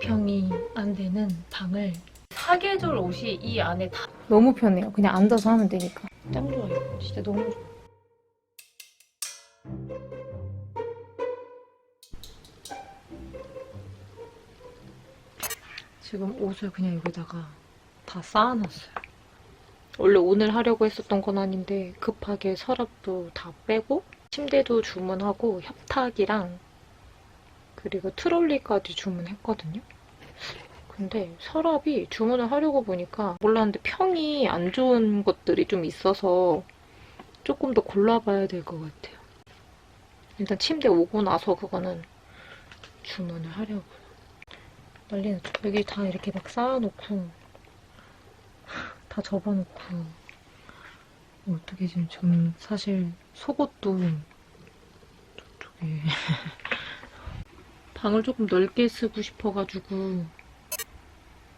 4평이 안 되는 방을 사계절 옷이 이 안에 다 너무 편해요. 그냥 앉아서 하면 되니까. 짱 좋아요. 진짜 너무 좋아. 지금 옷을 그냥 여기다가 다 쌓아놨어요. 원래 오늘 하려고 했었던 건 아닌데 급하게 서랍도 다 빼고 침대도 주문하고 협탁이랑 그리고 트롤리까지 주문했거든요. 근데 서랍이 주문을 하려고 보니까 몰랐는데 평이 안 좋은 것들이 좀 있어서 조금 더 골라봐야 될 것 같아요. 일단 침대 오고 나서 그거는 주문을 하려고요. 난리 났죠. 여기 다 이렇게 막 쌓아놓고 다 접어놓고 어떻게 지금 좀 사실 속옷도 저쪽에 방을 조금 넓게 쓰고 싶어가지고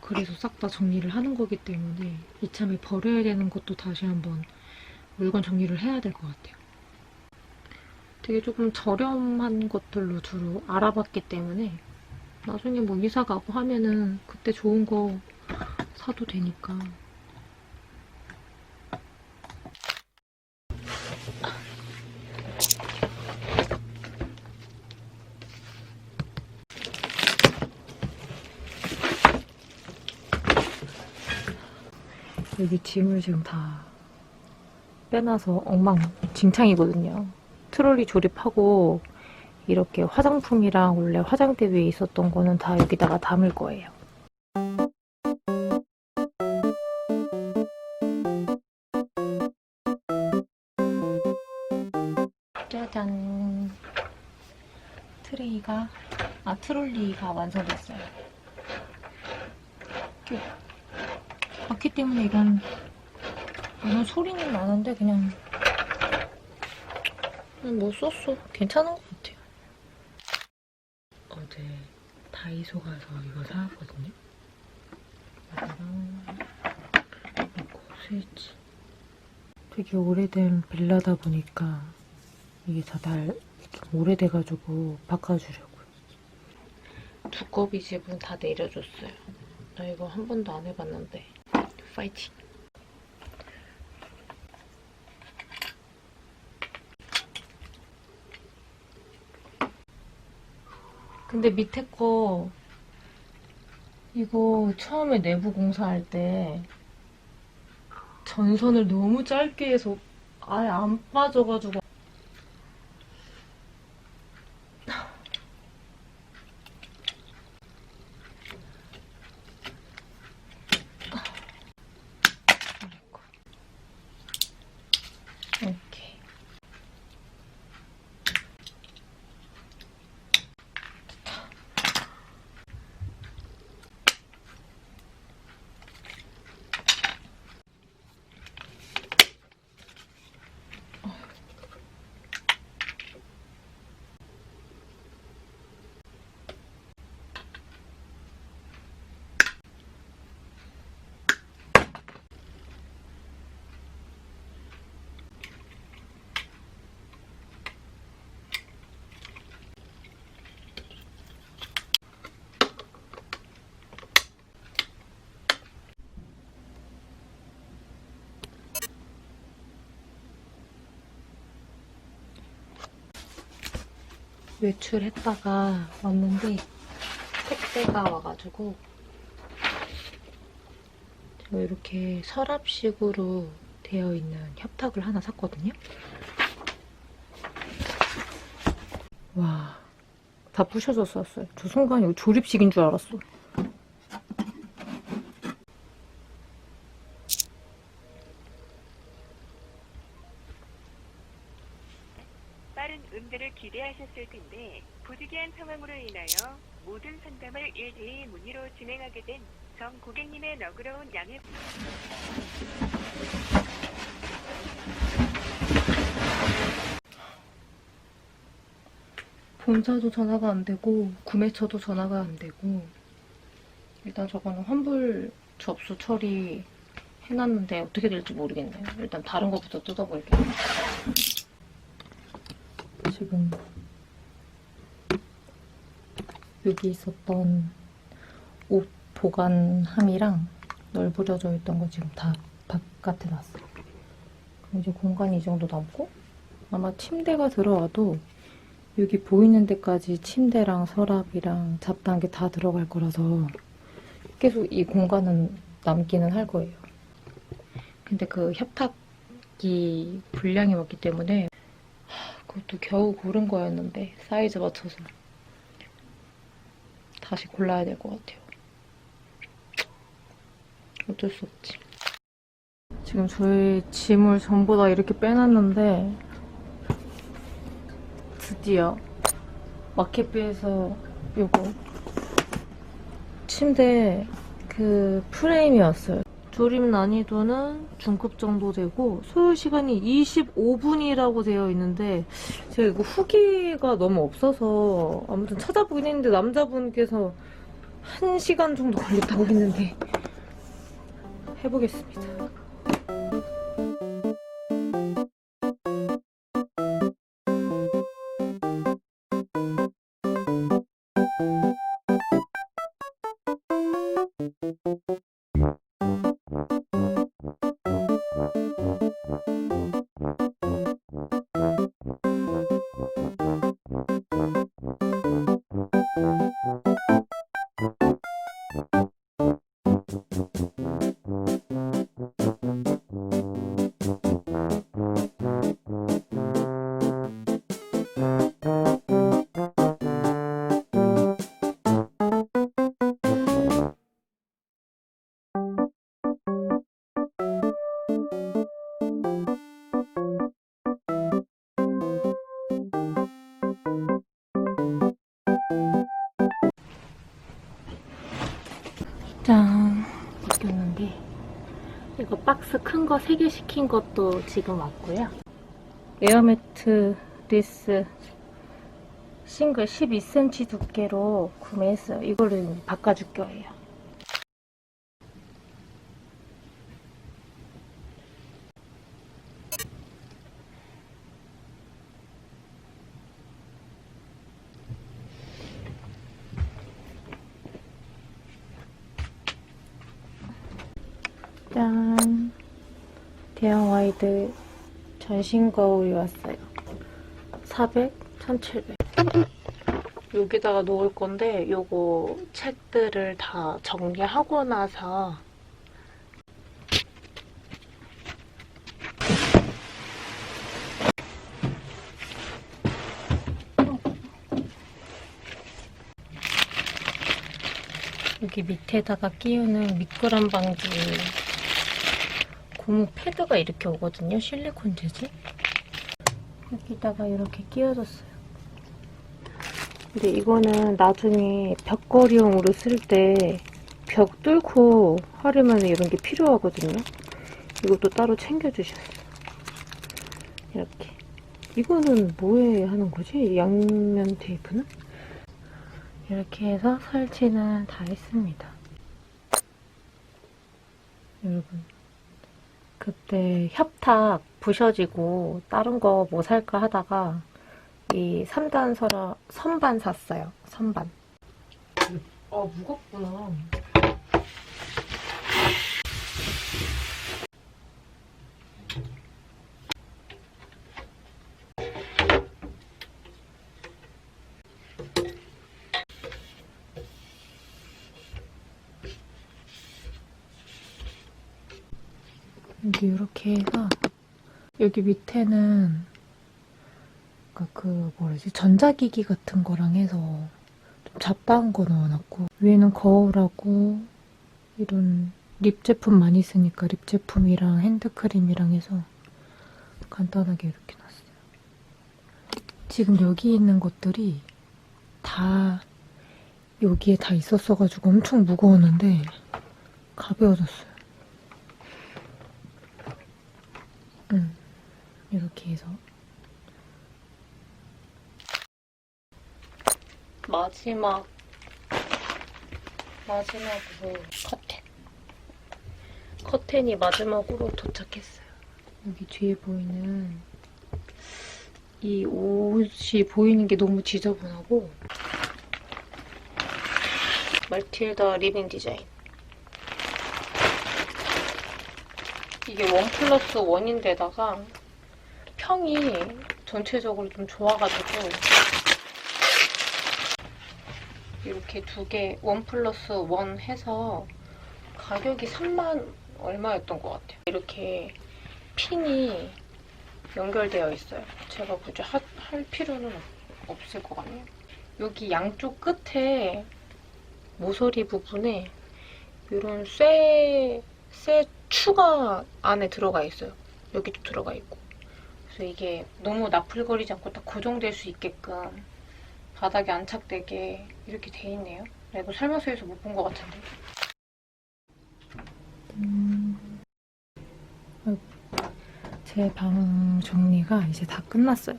그래서 싹 다 정리를 하는 거기 때문에 이참에 버려야 되는 것도 다시 한번 물건 정리를 해야 될 것 같아요. 되게 조금 저렴한 것들로 주로 알아봤기 때문에 나중에 뭐 이사 가고 하면은 그때 좋은 거 사도 되니까. 여기 짐을 지금 다 빼놔서 엉망진창이거든요. 트롤리 조립하고 이렇게 화장품이랑 원래 화장대 위에 있었던 거는 다 여기다가 담을 거예요. 짜잔. 트레이가, 아, 트롤리가 완성됐어요. 이렇게 바퀴 때문에 이런, 이런 소리는 나는데 그냥 음, 뭐 썼어. 괜찮은 것 같아요. 어제 다이소 가서 이거 사왔거든요. 이거 스위치. 되게 오래된 빌라다 보니까 이게 다달 오래돼가지고 바꿔주려고요. 두꺼비 집은 다 내려줬어요. 나 이거 한 번도 안 해봤는데 파이팅. 근데 밑에 거 이거 처음에 내부 공사할 때 전선을 너무 짧게 해서 아예 안 빠져가지고 이렇게 외출했다가 왔는데 택배가 와가지고 제가 이렇게 서랍식으로 되어 있는 협탁을 하나 샀거든요. 와, 다 부셔졌었어요. 저 순간 이거 조립식인 줄 알았어. 빠른 응대를 기대하셨을 텐데 부득이한 상황으로 인하여 모든 상담을 1대1 문의로 진행하게 된정 고객님의 너그러운 양해 본사도 전화가 안 되고 구매처도 전화가 안 되고 일단 저거는 환불 접수 처리 해놨는데 어떻게 될지 모르겠네요. 일단 다른 거부터 뜯어볼게요. 지금 여기 있었던 옷 보관함이랑 널브러져 있던 거 지금 다 바깥에 놨어요. 이제 공간이 이 정도 남고 아마 침대가 들어와도 여기 보이는 데까지 침대랑 서랍이랑 잡다한 게 다 들어갈 거라서 계속 이 공간은 남기는 할 거예요. 근데 그 협탁이 분량이 많기 때문에 하, 그것도 겨우 고른 거였는데 사이즈 맞춰서 다시 골라야 될 것 같아요. 어쩔 수 없지. 지금 저희 짐을 전부 다 이렇게 빼놨는데 드디어 마켓비에서 요거 침대 그 프레임이 왔어요. 조립 난이도는 중급 정도 되고 소요 시간이 25분이라고 되어 있는데 제가 이거 후기가 너무 없어서 아무튼 찾아보긴 했는데 남자분께서 1시간 정도 걸렸다고 했는데 해보겠습니다. 짠 바뀌었는데 이거 박스 큰 거 3개 시킨 것도 지금 왔고요. 에어매트 리스 싱글 12cm 두께로 구매했어요. 이거를 바꿔줄 거예요 짠 대형 와이드 전신 거울이 왔어요. 400, 1700 여기다가 놓을 건데 요거 책들을 다 정리하고 나서 여기 밑에다가 끼우는 미끄럼 방지 고무 패드가 이렇게 오거든요. 실리콘 재질. 여기다가 이렇게 끼워줬어요. 근데 이거는 나중에 벽걸이용으로 쓸 때 벽 뚫고 하려면 이런 게 필요하거든요. 이것도 따로 챙겨주셨어요. 이렇게. 이거는 뭐에 하는 거지? 양면 테이프는? 이렇게 해서 설치는 다 했습니다. 여러분, 그때 협탁 부셔지고 다른 거 뭐 살까 하다가 이 3단 서라 선반 샀어요. 선반. 아, 무겁구나. 여기 이렇게 해서 여기 밑에는 그그 뭐라지 전자기기 같은 거랑 해서 좀 잡다한 거 넣어놨고 위에는 거울하고 이런 립 제품 많이 쓰니까 립 제품이랑 핸드크림이랑 해서 간단하게 이렇게 놨어요. 지금 여기 있는 것들이 다 여기에 다 있었어가지고 엄청 무거웠는데 가벼워졌어요. 응, 이렇게 해서 마지막. 마지막으로 커튼. 커튼이 마지막으로 도착했어요. 여기 뒤에 보이는 이 옷이 보이는 게 너무 지저분하고. 말틸다 리빙 디자인. 이게 원 플러스 원인데다가 평이 전체적으로 좀 좋아가지고 이렇게 두 개 원 플러스 원 해서 가격이 3만 얼마였던 것 같아요. 이렇게 핀이 연결되어 있어요. 제가 굳이 하- 할 필요는 없- 없을 것 같네요. 여기 양쪽 끝에 모서리 부분에 이런 쇠, 쇠 추가 안에 들어가 있어요. 여기도 들어가 있고. 그래서 이게 너무 나풀거리지 않고 딱 고정될 수 있게끔 바닥에 안착되게 이렇게 돼 있네요. 나 이거 살면서에서 못 본 것 같은데. 제방 정리가 이제 다 끝났어요.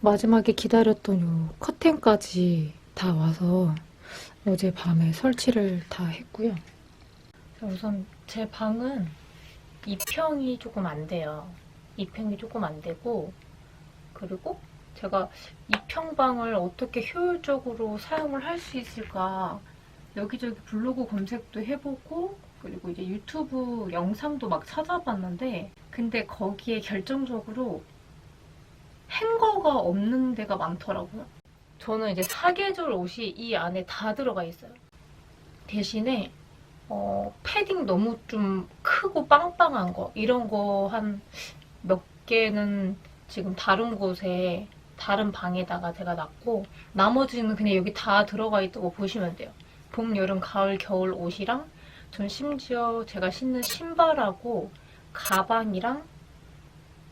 마지막에 기다렸던 요 커튼까지 다 와서 어제 밤에 설치를 다 했고요. 자, 우선 제 방은 2평이 조금 안 돼요. 2평이 조금 안 되고 그리고 제가 2평 방을 어떻게 효율적으로 사용을 할 수 있을까 여기저기 블로그 검색도 해보고 그리고 이제 유튜브 영상도 막 찾아봤는데 근데 거기에 결정적으로 행거가 없는 데가 많더라고요. 저는 이제 사계절 옷이 이 안에 다 들어가 있어요. 대신에 어, 패딩 너무 좀 크고 빵빵한 거 이런 거 한 몇 개는 지금 다른 곳에 다른 방에다가 제가 놨고 나머지는 그냥 여기 다 들어가 있다고 보시면 돼요. 봄, 여름, 가을, 겨울 옷이랑 전 심지어 제가 신는 신발하고 가방이랑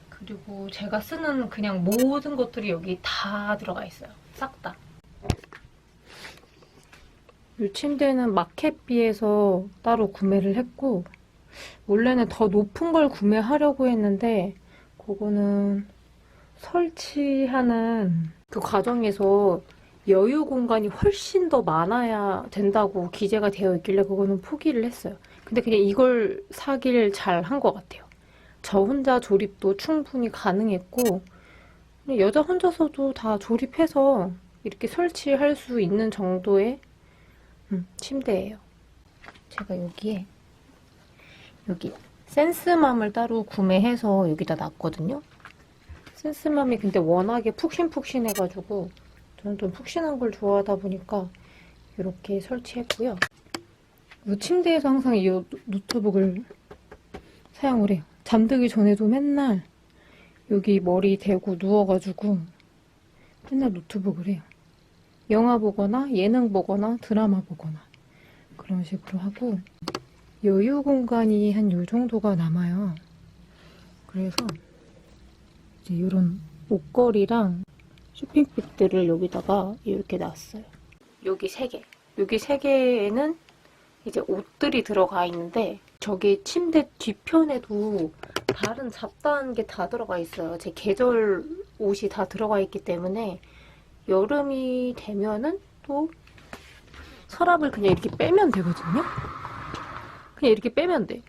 그리고 제가 쓰는 그냥 모든 것들이 여기 다 들어가 있어요. 싹 다. 이 침대는 마켓비에서 따로 구매를 했고 원래는 더 높은 걸 구매하려고 했는데 그거는 설치하는 그 과정에서 여유 공간이 훨씬 더 많아야 된다고 기재가 되어 있길래 그거는 포기를 했어요. 근데 그냥 이걸 사길 잘 한 것 같아요. 저 혼자 조립도 충분히 가능했고 여자 혼자서도 다 조립해서 이렇게 설치할 수 있는 정도의 음, 침대예요. 제가 여기에 여기 센스맘을 따로 구매해서 여기다 놨거든요. 센스맘이 근데 워낙에 푹신푹신해가지고 저는 좀 푹신한 걸 좋아하다 보니까 이렇게 설치했고요. 이 침대에서 항상 이 노- 노트북을 사용을 해요. 잠들기 전에도 맨날 여기 머리 대고 누워가지고 맨날 노트북을 해요. 영화 보거나 예능 보거나 드라마 보거나 그런 식으로 하고 여유 공간이 한 요 정도가 남아요. 그래서 이제 이런 옷걸이랑 쇼핑백들을 여기다가 이렇게 놨어요. 여기 세 개. 여기 세 개에는 이제 옷들이 들어가 있는데 저기 침대 뒤편에도 다른 잡다한 게 다 들어가 있어요. 제 계절 옷이 다 들어가 있기 때문에 여름이 되면은 또 서랍을 그냥 이렇게 빼면 되거든요. 그냥 이렇게 빼면 돼.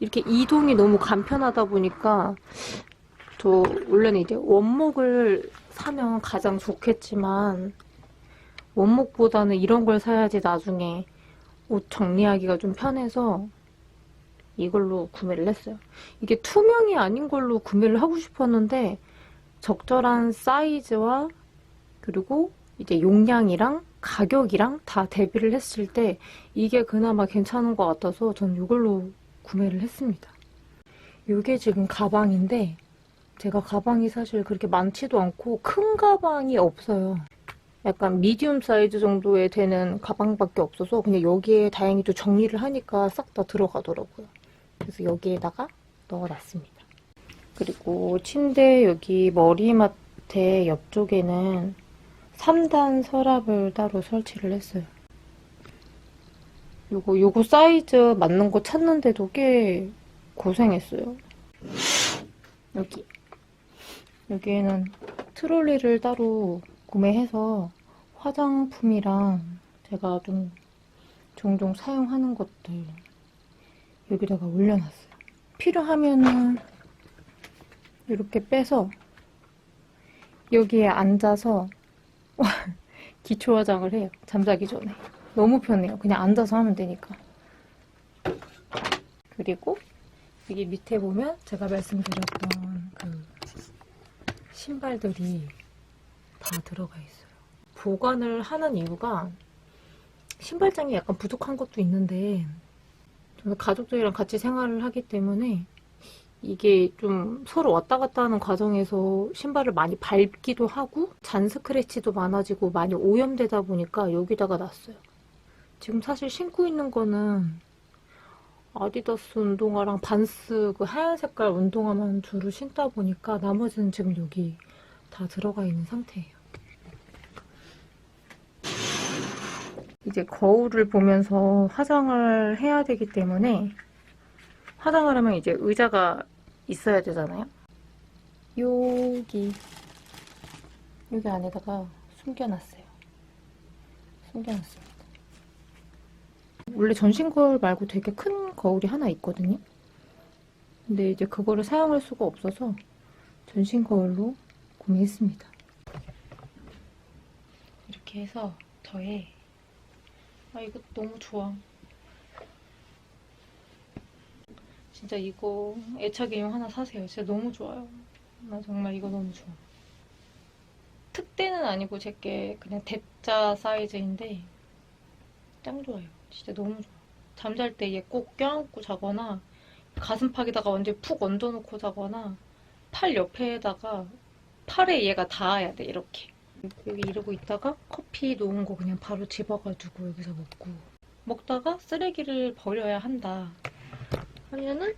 이렇게 이동이 너무 간편하다 보니까 저 원래는 이제 원목을 사면 가장 좋겠지만 원목보다는 이런 걸 사야지 나중에 옷 정리하기가 좀 편해서 이걸로 구매를 했어요. 이게 투명이 아닌 걸로 구매를 하고 싶었는데 적절한 사이즈와 그리고 이제 용량이랑 가격이랑 다 대비를 했을 때 이게 그나마 괜찮은 것 같아서 전 이걸로 구매를 했습니다. 이게 지금 가방인데 제가 가방이 사실 그렇게 많지도 않고 큰 가방이 없어요. 약간 미디움 사이즈 정도에 되는 가방밖에 없어서 그냥 여기에 다행히도 정리를 하니까 싹 다 들어가더라고요. 그래서 여기에다가 넣어놨습니다. 그리고 침대 여기 머리맡에 옆쪽에는 3단 서랍을 따로 설치를 했어요. 요거, 요거 사이즈 맞는 거 찾는데도 꽤 고생했어요. 여기. 여기에는 트롤리를 따로 구매해서 화장품이랑 제가 좀 종종 사용하는 것들 여기다가 올려놨어요. 필요하면은 이렇게 빼서 여기에 앉아서 기초 화장을 해요. 잠자기 전에. 너무 편해요. 그냥 앉아서 하면 되니까. 그리고 여기 밑에 보면 제가 말씀드렸던 그 신발들이 다 들어가 있어요. 보관을 하는 이유가 신발장이 약간 부족한 것도 있는데 가족들이랑 같이 생활을 하기 때문에 이게 좀 서로 왔다 갔다 하는 과정에서 신발을 많이 밟기도 하고 잔 스크래치도 많아지고 많이 오염되다 보니까 여기다가 놨어요. 지금 사실 신고 있는 거는 아디다스 운동화랑 반스 그 하얀 색깔 운동화만 주로 신다 보니까 나머지는 지금 여기 다 들어가 있는 상태예요. 이제 거울을 보면서 화장을 해야 되기 때문에 화장을 하면 이제 의자가 있어야 되잖아요. 여기 여기 안에다가 숨겨놨어요. 숨겨놨습니다. 원래 전신 거울 말고 되게 큰 거울이 하나 있거든요. 근데 이제 그거를 사용할 수가 없어서 전신 거울로 구매했습니다. 이렇게 해서 저의 아 이거 너무 좋아. 진짜 이거 애착인형 하나 사세요. 진짜 너무 좋아요. 나 정말 이거 너무 좋아. 특대는 아니고 제게 그냥 대자 사이즈인데 짱 좋아요. 진짜 너무 좋아. 잠잘 때 얘 꼭 껴안고 자거나 가슴팍에다가 완전 푹 얹어놓고 자거나 팔 옆에다가 팔에 얘가 닿아야 돼 이렇게. 여기 이러고 있다가 커피 놓은 거 그냥 바로 집어가지고 여기서 먹고 먹다가 쓰레기를 버려야 한다 하면은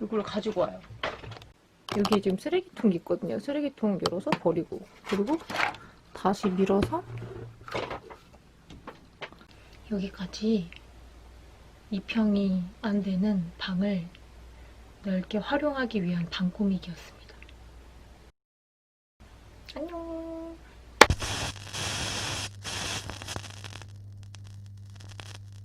이걸 가지고 와요. 여기 지금 쓰레기통이 있거든요. 쓰레기통 열어서 버리고 그리고 다시 밀어서 여기까지 2평이 안 되는 방을 넓게 활용하기 위한 방 꾸미기였습니다. 안녕